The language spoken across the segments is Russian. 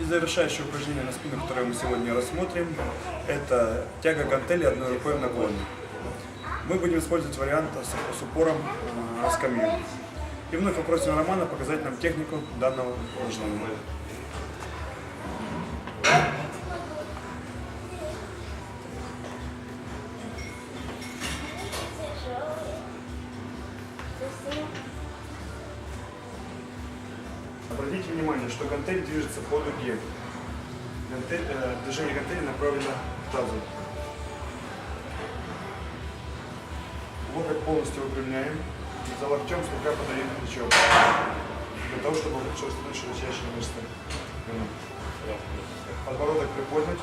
И завершающее упражнение на спину, которое мы сегодня рассмотрим, это тяга гантели одной рукой в наклоне. Мы будем использовать вариант с, с упором э, на скамью. И вновь попросим Романа показать нам технику данного упражнения. Обратите внимание, что гантель движется по дуге. Гантель, э, движение гантели направлено к тазу. Локоть полностью выпрямляем. За локтем слегка подаем плечо. Для того, чтобы растянуть широчайшие мышцы. Подбородок приподнять.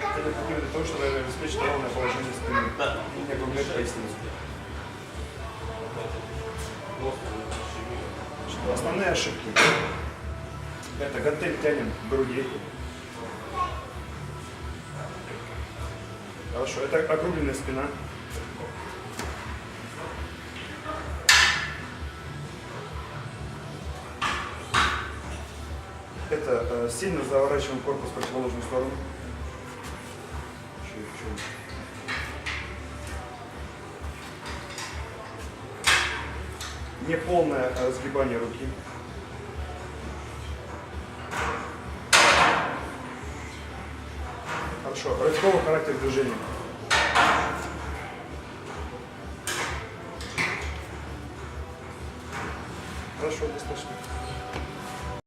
Это необходимо для того, чтобы обеспечить ровное положение спины. И не округлять поясницу. Основные ошибки. Это гантель тянем груди. Хорошо, это округленная спина. Это э, сильно заворачиваем корпус в противоположную сторону. Чуть-чуть. Неполное э, разгибание руки. Хорошо, рывковый характер движения. Хорошо, достаточно.